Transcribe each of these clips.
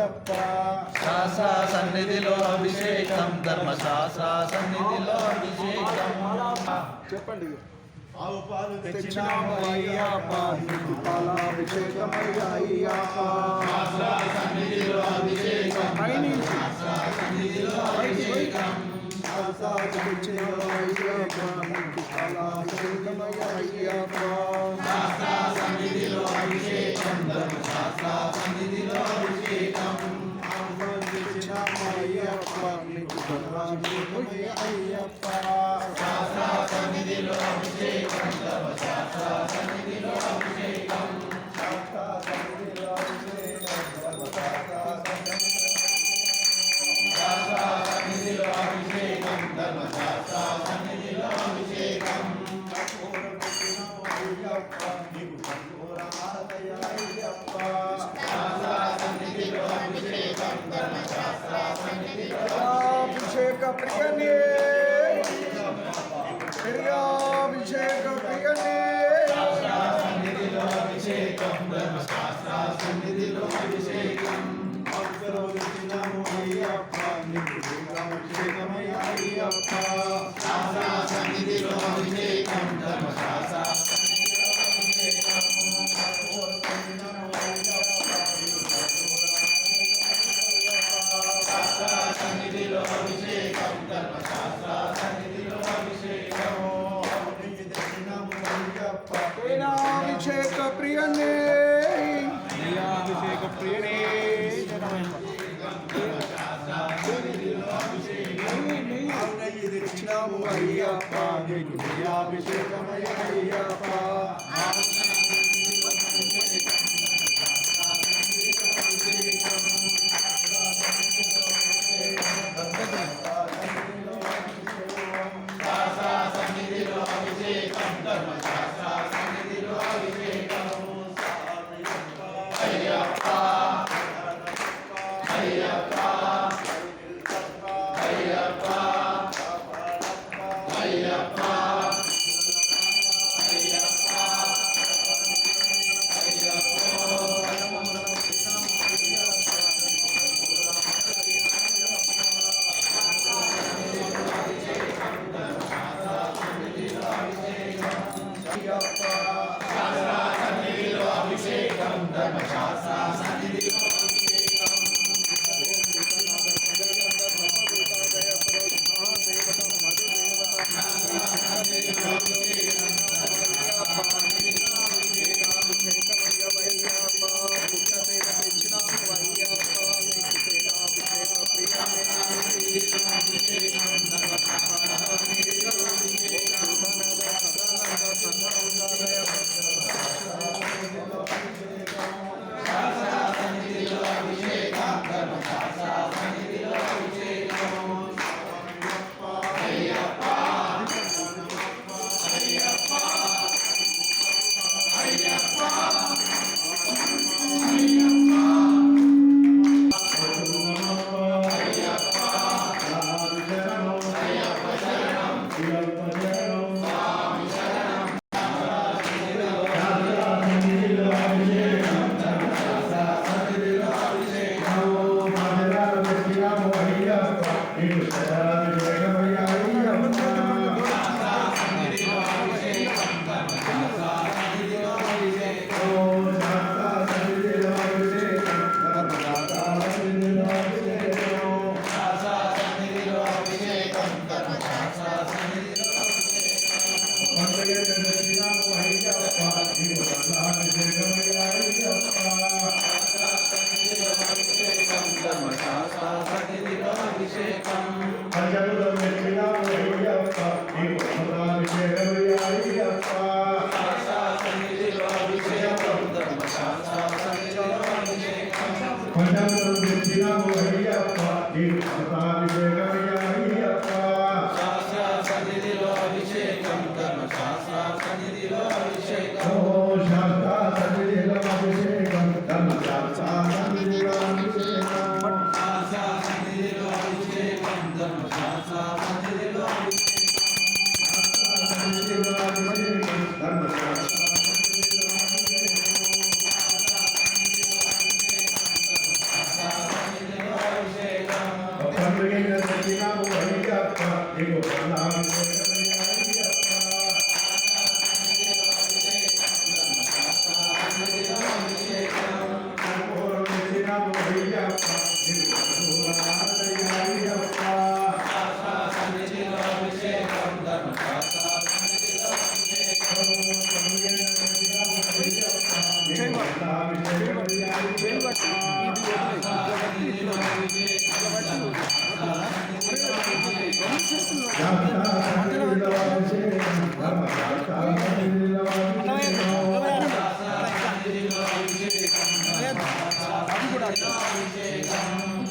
అయ్యప్ప శాస్త్ర సన్నిధిలో అభిషేకం ధర్మశాస్త్ర సన్నిధిలో అభిషేకం. చెప్పండి. ఆవు పాలు తెచ్చినాము అయ్యప్ప అయ్యప్ప నీకు పాలాభిషేకమయ్యా అయ్యప్ప ఆసాకు ربي حي الثرى అయ్యప్ప అభిషేక ప్రియనే అభిషేక ప్రియనే అభిషేక ప్రియనే అభిషేక பிரியனே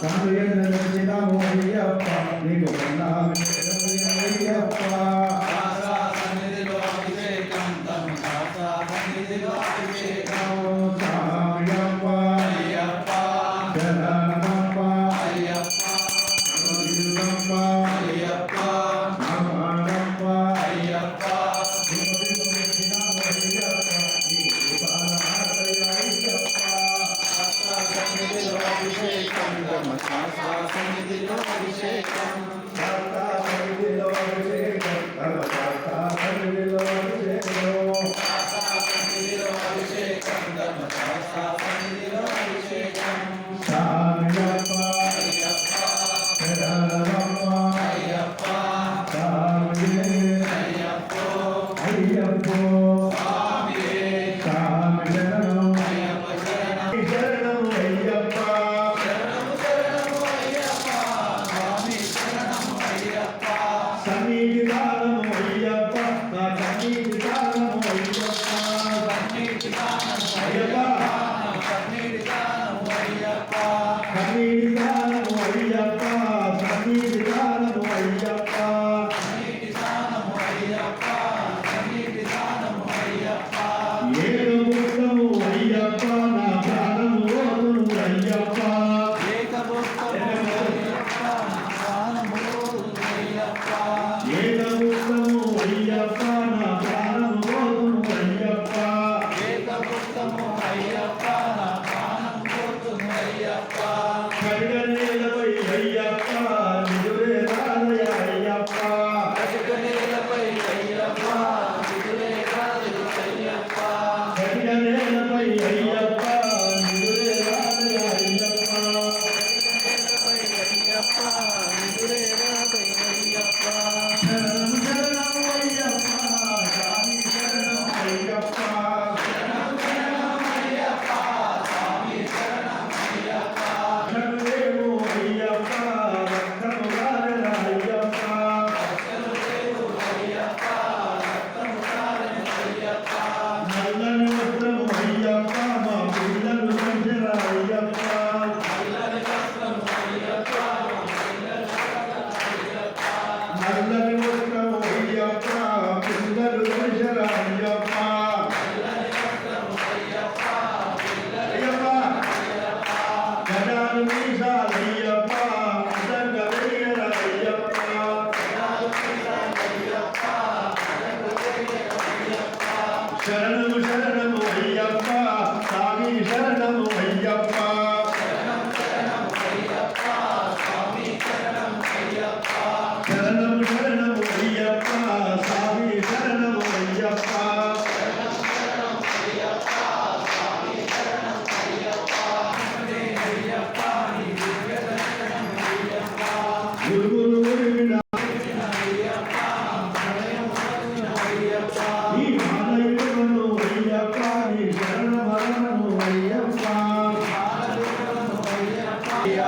双手认真地洗，那毛巾要花；那个床单也要花。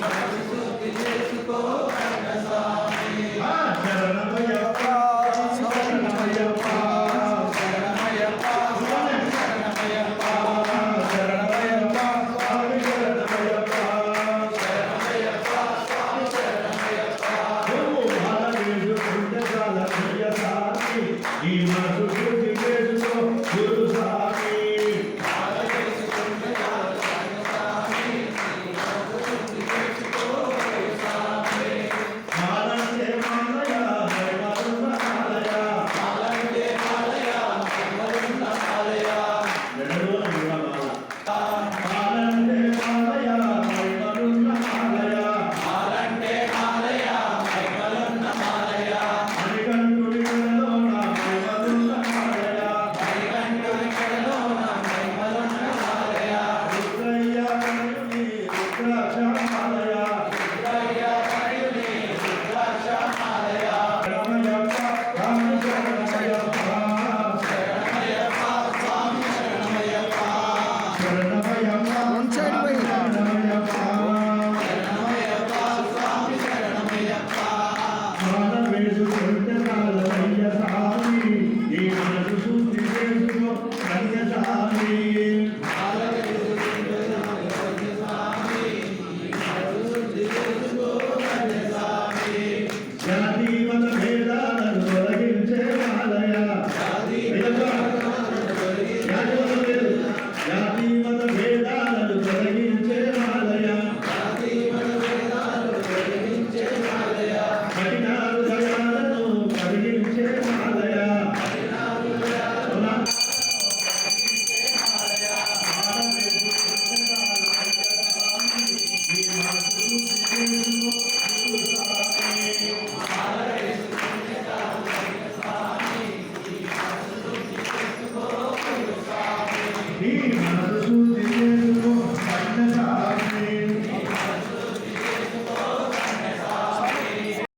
Thank you.